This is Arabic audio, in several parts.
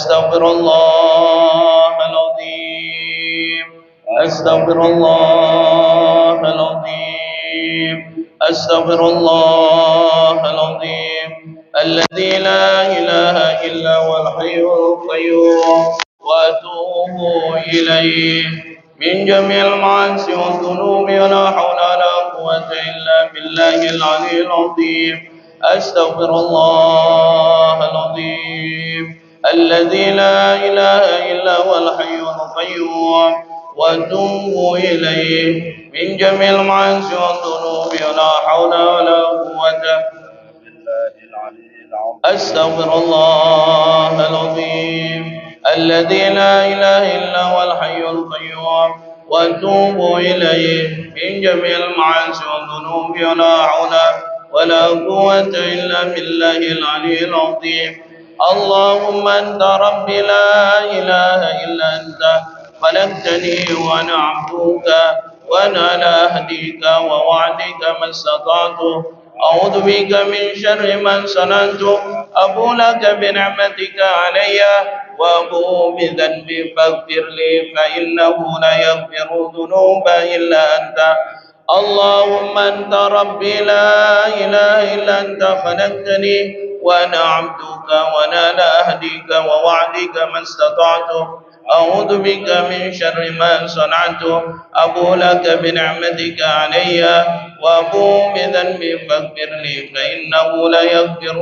أستغفر الله العظيم. أستغفر الله العظيم. أستغفر الله العظيم. الذي لا إله إلا هو الحي القيوم. وأتوب إليه. من جميع المعاصي والذنوب ولا حول ولا قوة إلا بالله العلي العظيم. أستغفر الله العظيم. الذي لا إله إلا هو الحي القيوم وأتوب إليه. من جميع المعاصي والذنوب ولا حول ولا قوة أستغفر الله العظيم. الذي لا إله إلا هو الحي القيوم وأتوب إليه. من جميع المعاصي والذنوب ولا حول ولا قوة إلا بالله العلي العظيم. اللهم أنت ربي لا إله إلا أنت خلقتني وأنا عبدك وأنا على أهديك ووعدك ما استطعت. أعوذ بك من شر من صنعت أبو لك بنعمتك علي وأبو بذنبي فاغفر لي فإنه لا يغفر الذنوب إلا أنت. اللهم أنت ربي لا إله إلا أنت خلقتني وأنا عبدك وأنا لا أهديك ووعدك ما استطعت. أعوذ بك من شر ما صنعت. أبو لك بنعمتك علي وأبو بذنبي فاغفر لي فإنه لا يغفر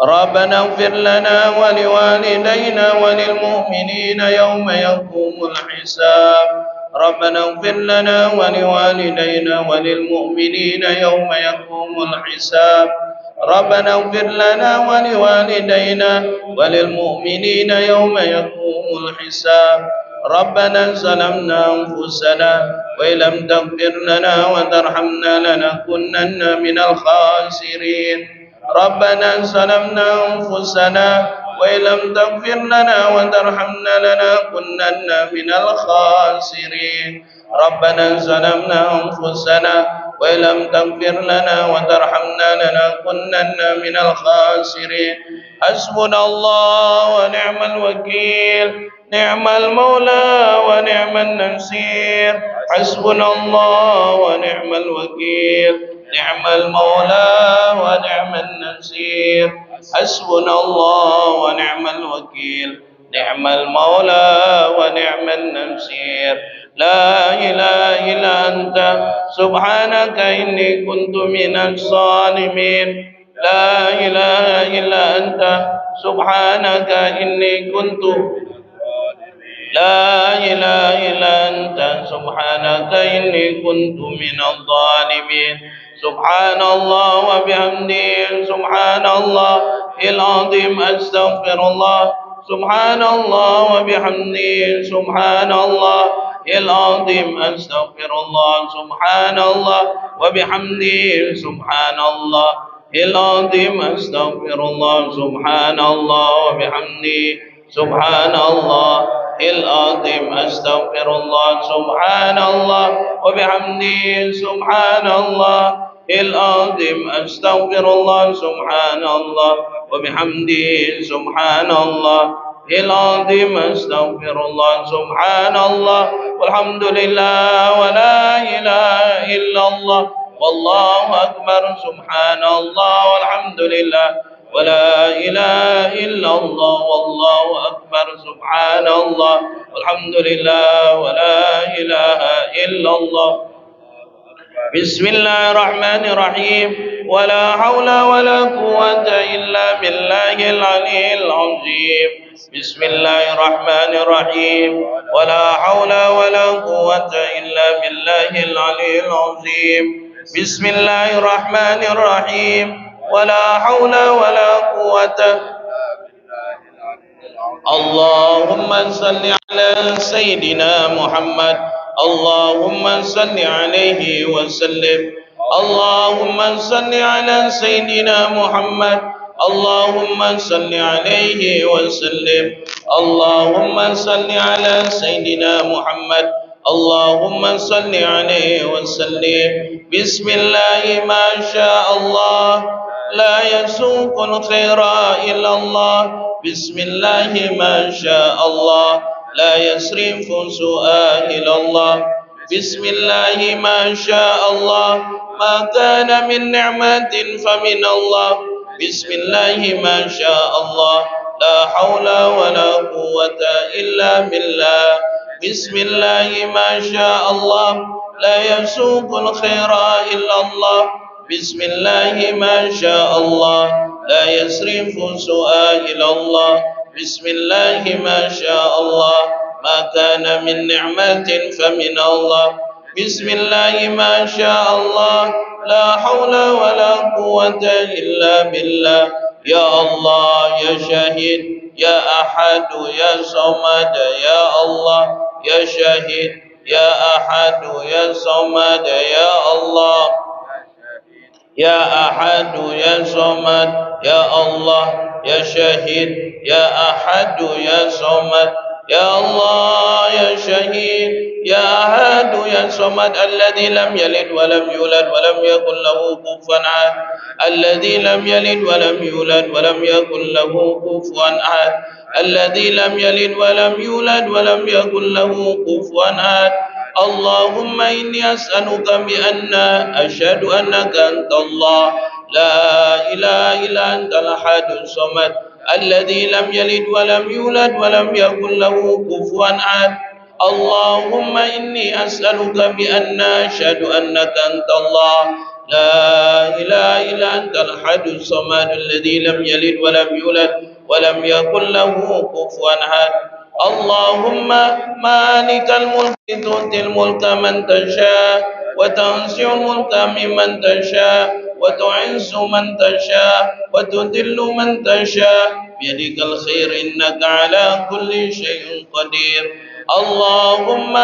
ربنا اغفر لنا ولوالدينا وللمؤمنين يوم يقوم الحساب. ربنا اغفر لنا ولوالدينا وللمؤمنين يوم يقوم الحساب. ربنا اغفر لنا ولوالدينا وللمؤمنين يوم يقوم الحساب. ربنا ظلمنا أنفسنا وإن لم تغفر لنا وترحمنا لنكونن من الخاسرين. ربنا ظلمنا أنفسنا وإن لم تغفر لنا وترحمنا لنكونن من الخاسرين. ربنا ظلمنا أنفسنا وإن لم تغفر لنا وترحمنا لنكونن من الخاسرين. حسبنا الله ونعم الوكيل. نعم المولى ونعم النصير. حسبنا الله ونعم الوكيل. نعم المولى ونعم النصير. حسبنا الله ونعم الوكيل. نعم المولى ونعم النصير. لا إله إلا أنت. سبحانك إني كنت من الظالمين. لا إله إلا أنت. سبحانك إني كنت. لا إله إلا أنت. سبحانك إني كنت من الظالمين. سبحان الله وبحمده سبحان الله العظيم أستغفر الله. سبحان الله وبحمده سبحان الله العظيم أستغفر الله. سبحان الله وبحمده سبحان الله العظيم أستغفر الله. سبحان الله وبحمده سبحان الله العظيم أستغفر الله. سبحان الله وبحمده سبحان الله العظيم أستغفر الله سبحان الله وبحمده سبحان الله العظيم أستغفر الله سبحان الله والحمد لله ولا إله إلا الله. والله أكبر سبحان الله والحمد لله ولا إله إلا الله. والله أكبر سبحان الله والحمد لله ولا إله إلا الله. بسم الله الرحمن الرحيم. ولا حول ولا قوة إلا بالله العلي العظيم. بسم الله الرحمن الرحيم. ولا حول ولا قوة إلا بالله العلي العظيم. بسم الله الرحمن الرحيم. ولا حول ولا قوة اللهم صل على سيدنا محمد اللهم صل عليه وسلم. اللهم صل على سيدنا محمد. اللهم صل عليه وسلم. اللهم صل على سيدنا محمد. اللهم صل عليه وسلم. بسم الله ما شاء الله. لا يسوق الخير إلا الله. بسم الله ما شاء الله. لا يصرف سوءا إلى الله. بسم الله ما شاء الله. ما كان من نعمة فمن الله. بسم الله ما شاء الله. لا حول ولا قوة إلا بالله. بسم الله ما شاء الله. لا يسوق الخير إلا الله. بسم الله ما شاء الله. لا يصرف سوءا إلى الله. بسم الله ما شاء الله. ما كان من نعمة فمن الله. بسم الله ما شاء الله. لا حول ولا قوة إلا بالله. يا الله يا شهيد يا أحد يا صمد يا الله يا شهيد يا أحد يا صمد يا الله. يا أحد يا صمد يا الله. يا شهيد يا أحد يا صمد. يا الله يا شهيد يا أحد يا صمد. الذي لم يلد ولم يولد ولم يكن له كفوا أحد. الذي لم يلد ولم يولد ولم يكن له كفوا أحد. الذي لم يلد ولم يولد ولم يكن له كفوا أحد. اللهم إني أسألك بأن أشهد أنك أنت الله. لا إله إلا أنت الأحد الصمد الذي لم يلد ولم يولد ولم يكن له كفوا أحد. اللهم إني أسألك بأن أشهد أنك أنت الله. لا إله إلا أنت الأحد الصمد الذي لم يلد ولم يولد ولم يكن له كفوا أحد. اللهم مالك الملك تؤتي الملك من تشاء وتنزع الملك ممن تشاء وتعز من تشاء وتذل من تشاء. بيدك الخير إنك على كل شيء قدير. اللهم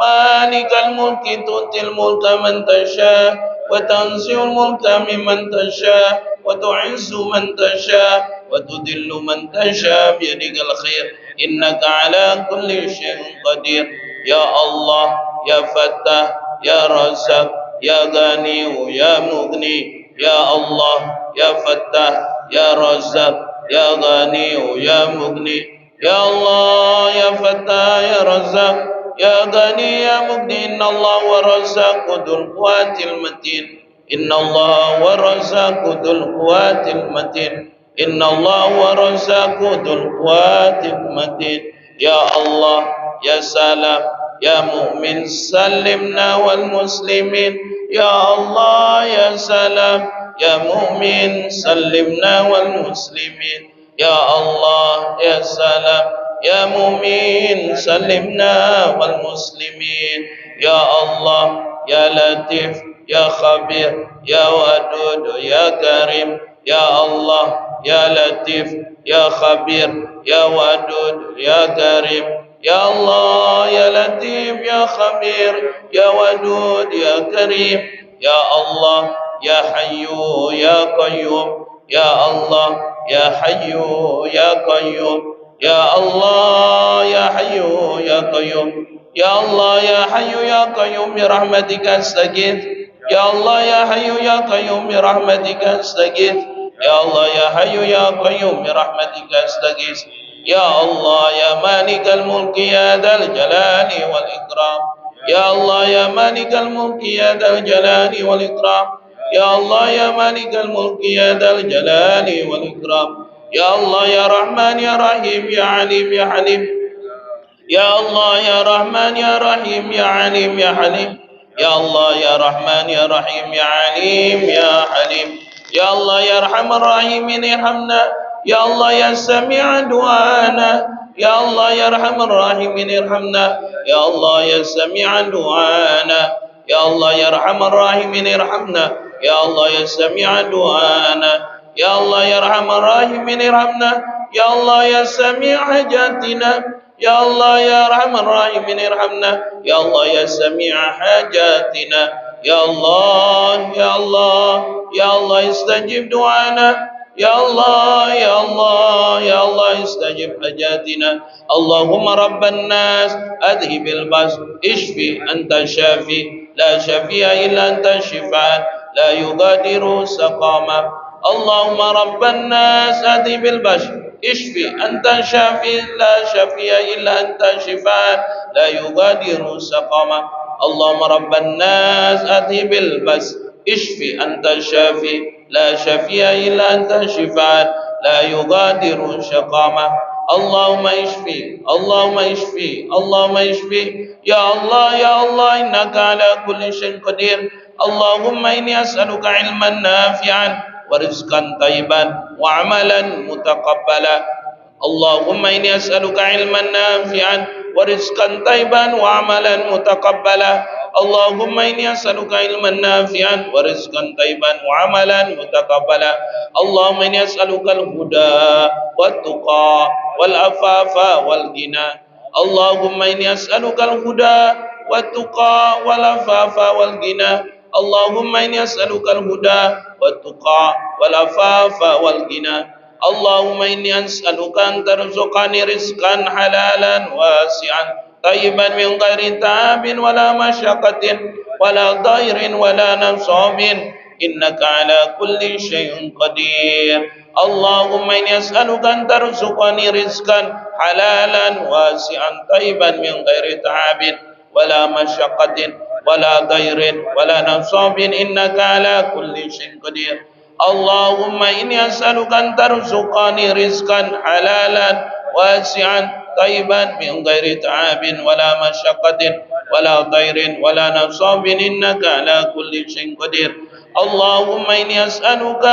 مالك الملك تؤتي الملك من تشاء وتنزع الملك ممن تشاء وتعز من تشاء وتذل من تشاء. بيدك الخير إنك على كل شيء قدير. يا الله يا فتاح يا رزاق يا غني يا مغني يا الله يا فتاح يا رزاق يا غني يا مغني. يا الله يا فتاح يا رزاق يا غني يا مغني. إن الله ورزاق ذو القوات المتين. إن الله ورزاق ذو القوات المتين. إن الله ورزاق ذو القوات المتين. يا الله يا سلام يا مؤمن سلمنا والمسلمين. يا الله يا سلام يا مؤمن سلمنا والمسلمين. يا الله يا سلام يا مؤمن سلمنا والمسلمين. يا الله يا لطيف يا خبير يا ودود يا كريم. يا الله يا لطيف يا خبير يا ودود يا كريم. يا الله لطيف يا خبير يا ودود يا كريم يا الله يا حي يا قيوم يا الله يا حي يا قيوم يا الله يا حي يا قيوم يا الله يا حي يا قيوم برحمتك أستغيث يا الله يا حي يا قيوم برحمتك أستغيث يا الله يا حي يا قيوم برحمتك أستغيث. يا الله يا مالك الملك يا ذا الجلال والإكرام. يا الله يا مالك الملك يا ذا الجلال والإكرام. يا الله يا مالك الملك يا ذا الجلال والإكرام. يا الله يا رحمن يا رحيم يا عليم يا حليم. يا الله يا رحمن يا رحيم يا عليم يا حليم. يا الله يا رحمن يا رحيم يا عليم يا حليم. يا الله يا ارحم الراحمين ارحمنا. يا الله يا سميع دعانا يا الله يا ارحم الراحمين ارحمنا يا الله يا سميع دعانا يا الله يا ارحم الراحمين ارحمنا يا الله يا سميع دعانا يا الله يا ارحم الراحمين ارحمنا يا الله يا سميع حاجاتنا يا الله يا ارحم الراحمين ارحمنا يا الله يا سميع حاجاتنا يا الله يا الله يا الله استجب دعانا يا الله يا الله يا الله استجب حاجاتنا. اللهم رب الناس اذهب الباس اشفي أنت الشافي لا شفيع إلا أنت الشفاء لا يغادر سقاما. اللهم رب الناس أتي بالبشر اشفي أنت شافي. لا شفي إلا أنت شفاء. لا يغادر سقما اللهم رب الناس أتي بالبس اشفي أنت الشافي لا شفي إلا أنت شفاء لا يغادر شقاما اللهم اشفي اللهم اشفي اللهم اشفي يا الله يا الله إنك على كل شيء قدير اللهم إني أسألك علما نافعا ورزقا طيبا وعملا متقبلا اللهم إني أسألك علما نافعا ورزقا طيبا وعملا متقبلا اللهم إني أسألك علما نافعا ورزقا طيبا وعملا متقبلا اللهم إني أسألك الهدى والتقى والعفاف والغنى اللهم إني أسألك الهدى والتقى والعفاف والغنى اللهم إني أسألك الهدى والتقى والعفاف والغنى اللهم إني أسألك أن ترزقني رزقا حلالا واسعا طيبا من غير تعب ولا مشقة ولا ضير ولا نصاب إنك على كل شيء قدير. اللهم إني أسألك أن ترزقني رزقا حلالا واسعا طيبا من غير تعب ولا مشقة ولا ضير ولا نصاب إنك على كل شيء قدير. اللهم إني أسألك أن ترزقني رزقا حلالا واسعا طيبا من غير تعب ولا مشقة ولا ضير ولا نصاب. إنك على كل شيء قدير. اللهم إني أسألك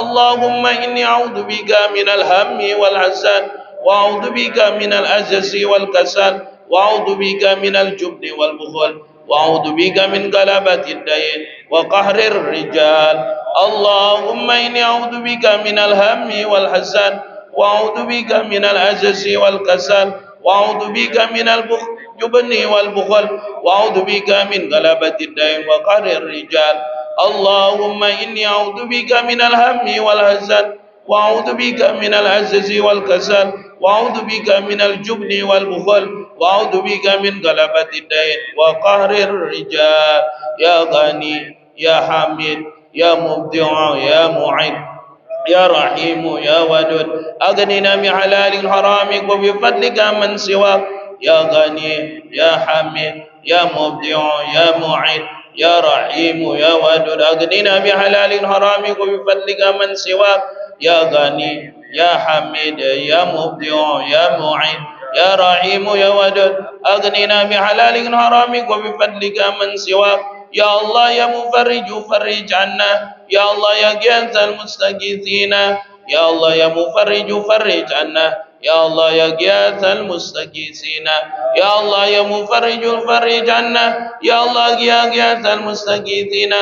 اللهم إني أعوذ بك من الهم والحزن وأعوذ بك من العجز والكسل وأعوذ بك من الجبن والبخل وأعوذ بك من غلبة الدين وقهر الرجال. اللهم إني أعوذ بك من الهم والحزن وأعوذ بك من العجز والكسل وأعوذ بك من الجبن والبخل وأعوذ بك من غلبة الدين وقهر الرجال. اللهم إني أعوذ بك من الهم والحزن وأعوذ بك من العجز والكسل وأعوذ بك من الجبن والبخل وأعوذ بك من غلبة الدين وقهر الرجال. يا غني يا حميد يا مبدع يا معين يا رحيم يا ودود. أغننا بحلال حرامك وبفضلك من سواك. يا غني يا حميد يا مبدع يا معين يا رحيم يا ودود. أغننا بحلال حرامك وبفضلك من سواك. يا غني يا حميد يا مبدع يا معين يا رحيم يا ودود. أغننا بحلال حرامك وبفضلك من سواك. يا الله يا مفرج فرج عنا يا الله يا جنس المستغيثين يا الله يا مفرج فرج عنا يا الله يا غياث المستغيثين يا الله يا مفرج فرج عنا يا الله يا غياث المستغيثين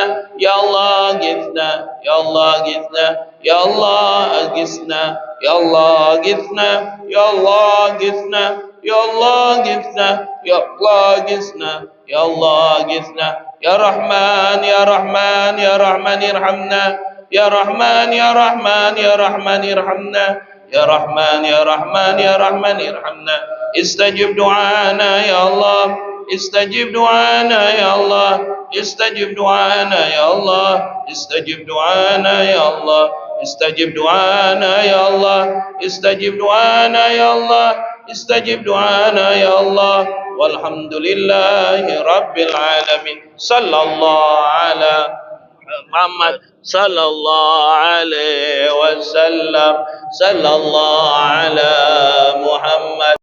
يا الله غثنا يا الله غثنا يا الله اغثنا يا الله غثنا يا الله غثنا يا الله غثنا يا الله غثنا يا الله غثنا يا رحمن يا رحمن يا رحمن ارحمنا يا رحمن يا رحمن يا رحمن ارحمنا يا رحمن يا رحمن يا رحمن ارحمنا استجب دعانا يا الله استجب دعانا يا الله استجب دعانا يا الله استجب دعانا يا الله استجب دعانا يا الله استجب دعانا يا الله استجب دعانا يا الله والحمد لله رب العالمين صلى الله على محمد صلى الله عليه وسلم صلى الله على محمد.